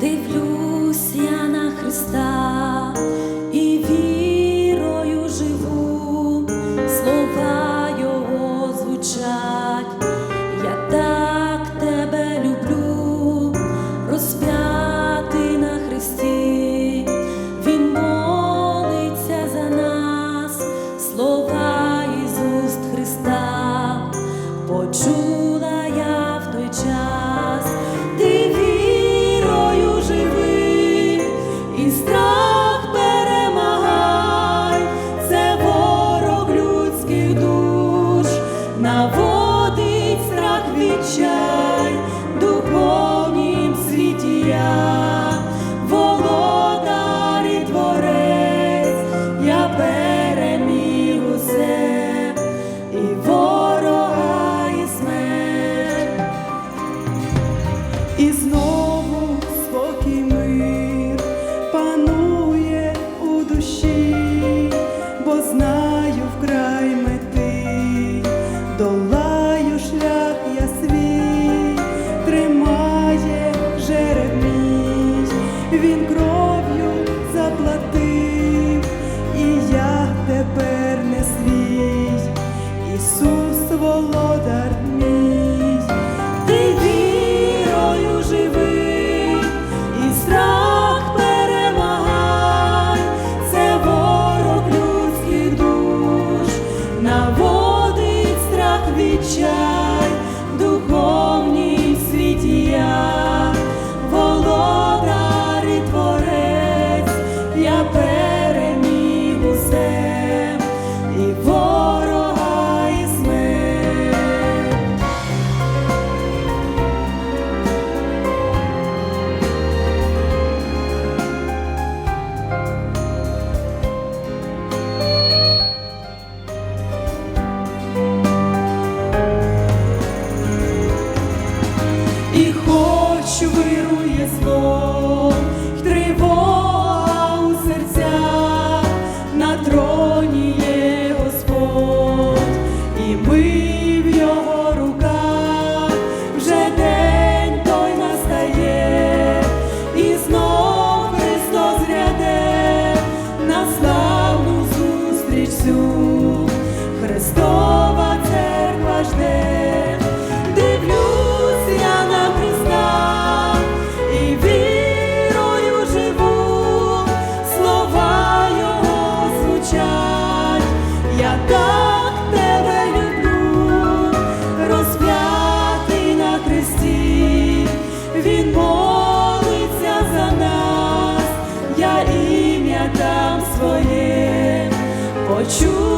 Дивлюсь на Христа і вірою живу, слова його звучать, я так тебе люблю, розп'яти на Христі, Він молиться за нас, слова. він кров'ю заплатив, і я тепер не свій, Ісус володар. I pray. я так тебе люблю, розп'ятий на хресті, він молиться за нас, я ім'я там своє почув.